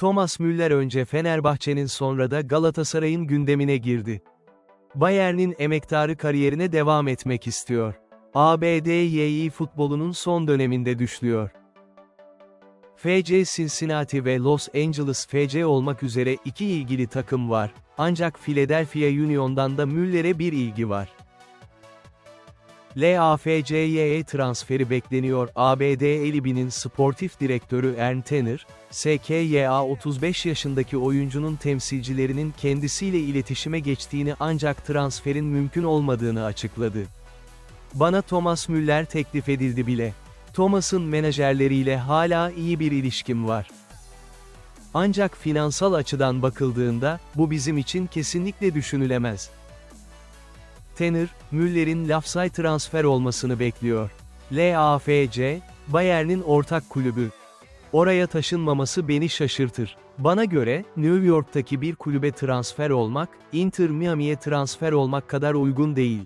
Thomas Müller önce Fenerbahçe'nin sonra da Galatasaray'ın gündemine girdi. Bayern'in emektarı kariyerine devam etmek istiyor. ABD'yi futbolunun son döneminde düşlüyor. FC Cincinnati ve Los Angeles FC olmak üzere iki ilgili takım var, ancak Philadelphia Union'dan da Müller'e bir ilgi var. LAFC'ye transferi bekleniyor ABD Elibi'nin sportif direktörü Ern Tanner, SKYA 35 yaşındaki oyuncunun temsilcilerinin kendisiyle iletişime geçtiğini ancak transferin mümkün olmadığını açıkladı. Bana Thomas Müller teklif edildi bile. Thomas'ın menajerleriyle hala iyi bir ilişkim var. Ancak finansal açıdan bakıldığında, bu bizim için kesinlikle düşünülemez. Tanner, Müller'in Lafsay transfer olmasını bekliyor. LAFC, Bayern'in ortak kulübü. Oraya taşınmaması beni şaşırtır. Bana göre, New York'taki bir kulübe transfer olmak, Inter Miami'ye transfer olmak kadar uygun değil.